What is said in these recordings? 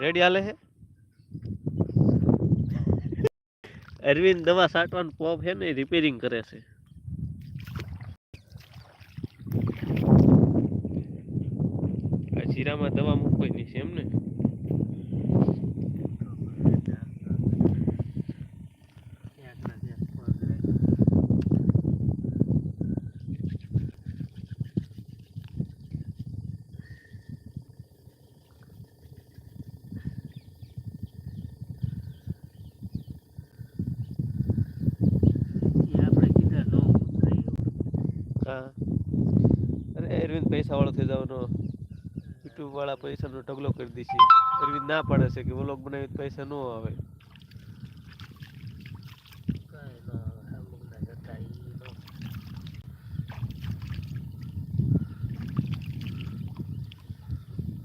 Ready હાલે છે અરવિંદ દવા સાટવાનું પોપ છે ને રિપેરિંગ કરે છે. જીરામાં દવા મૂકવાની છે એમ ને હા અરે અરવિંદ પૈસા વાળો થઈ જવાનો વાળા પૈસાનો ઢગલો કરી દેશે અરવિંદ ના પાડે છે કે વ્લોગ બનાવી પૈસા ન આવે.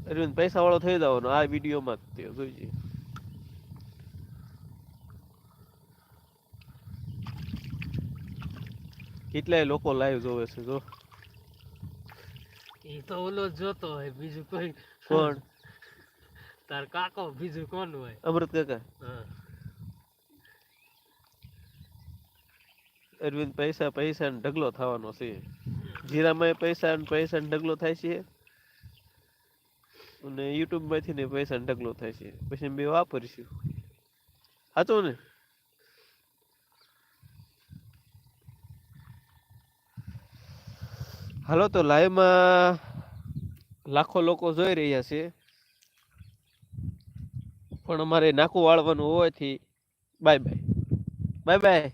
અરવિંદ પૈસા વાળો થઈ જવાનો આ વિડીયોમાં જ તે જોઈજે કેટલાય લોકો લાઈવ જોવે છે જો. એ તો ઓલો જોતો હોય બીજું કોઈ. કોણ? તાર કાકો બીજું કોણ હોય? અમૃત કાકા. હા. અરવિંદ પૈસા પૈસા ને ઢગલો થવાનો છે. જીરામાં પૈસા ને પૈસા ને ઢગલો થાય છે. અને યુટ્યુબમાંથી ને પૈસા ને ઢગલો થાય છે. પછી બે વાપરીશું. સાચું ને? હાલો તો લાઈવમાં લાખો લોકો જોઈ રહ્યા છે. પણ અમારે નાકું વાળવાનું હોવાથી બાય બાય બાય બાય